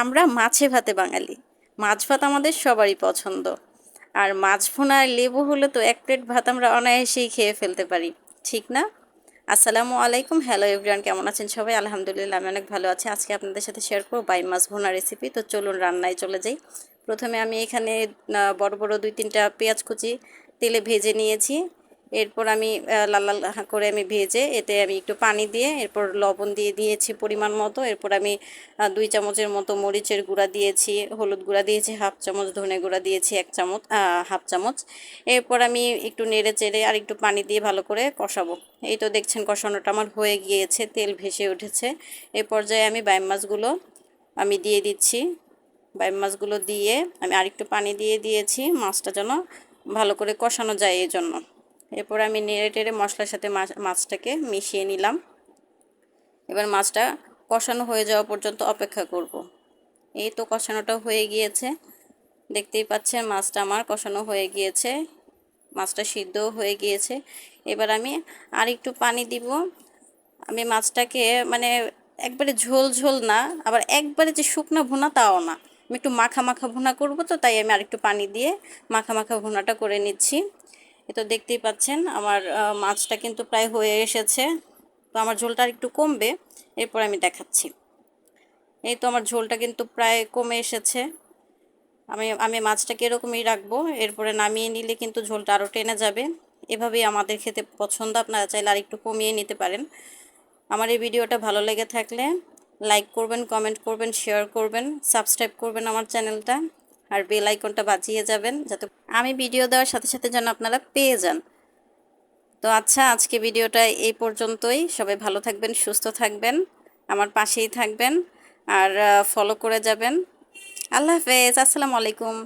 আমরা মাছে ভাতে বাঙালি। মাছ ভাত আমাদের সবারই পছন্দ। আর মাছ ভুনা লেবু হলে তো এক প্লেট ভাত আমরা অনায়াসেই খেয়ে ফেলতে পারি। ঠিক না? আসসালামু আলাইকুম। হ্যালো এভরিওয়ান, কেমন আছেন সবাই? আলহামদুলিল্লাহ, আমি অনেক ভালো আছি। আজকে আপনাদের সাথে শেয়ার করব বাই মাছ ভোনা রেসিপি তো চলুন রান্নায় চলে যাই। প্রথমে আমি এখানে বড় বড় দুই তিনটা পেঁয়াজ কুচি তেলে ভেজে নিয়েছি। এরপর আমি লাল লাল করে আমি ভেজে এতে আমি একটু পানি দিয়ে এরপর লবণ দিয়ে দিয়েছি পরিমাণ মতো। এরপর আমি দুই চামচের মতো মরিচের গুঁড়া দিয়েছি, হলুদ গুঁড়া দিয়েছি, হাফ চামচ ধনে গুঁড়া দিয়েছি, এক চামচ হাফ চামচ। এরপর আমি একটু নেড়ে চেড়ে আর একটু পানি দিয়ে ভালো করে কষাবো। এই তো দেখছেন কষানোটা আমার হয়ে গিয়েছে, তেল ভেসে উঠেছে। এ পর্যায়ে আমি বাইম মাছগুলো আমি দিয়ে দিচ্ছি। বাইম মাছগুলো দিয়ে আমি আরেকটু পানি দিয়ে দিয়েছি, মাছটা যেন ভালো করে কষানো যায় এই জন্য এরপর আমি নেড়ে টেড়ে মশলার সাথে মাছ- মাছটাকে মিশিয়ে নিলাম। এবার মাছটা কষানো হয়ে যাওয়া পর্যন্ত অপেক্ষা করব। এই তো কষানোটা হয়ে গিয়েছে। দেখতেই পাচ্ছেন মাছটা আমার কষানো হয়ে গিয়েছে। মাছটা সিদ্ধও হয়ে গিয়েছে। এবার আমি আর একটু পানি দিব। আমি মাছটাকে মানে একবারে ঝোল ঝোল না, আবার একবারে যে শুকনো ভুনা তাও না। আমি একটু মাখা মাখা ভুনা করব তো, তাই আমি আরেকটু পানি দিয়ে মাখা মাখা ভুনাটা করে নিচ্ছি। এ তো দেখতেই পাচ্ছেন, আমার মাছটা কিন্তু প্রায় হয়ে এসেছে। তো আমার ঝোলটা একটু কমবে, এরপর আমি দেখাচ্ছি। এই তো আমার ঝোলটা কিন্তু প্রায় কমে এসেছে। আমি আমি মাছটাকে এরকমই রাখব, এরপরে নামিয়ে নিলে কিন্তু ঝোলটা আরও টেনে যাবে। এভাবেই আমাদের খেতে পছন্দ, আপনারা চাইলে আর একটু কমিয়ে নিতে পারেন। আমার এই ভিডিওটা ভালো লেগে থাকলে লাইক করবেন, কমেন্ট করবেন, শেয়ার করবেন, সাবস্ক্রাইব করবেন আমার চ্যানেলটা। আর বেল আইকনটা বাজিয়ে যাবেন যাতে আমি ভিডিও দেওয়ার সাথে সাথে যেন আপনারা পেয়ে যান। তো আচ্ছা আজকে ভিডিওটা এই পর্যন্তই। সবাই ভালো থাকবেন, সুস্থ থাকবেন, আমার পাশেই থাকবেন, আর ফলো করে যাবেন। আল্লাহ হাফেজ, আসসালামু আলাইকুম।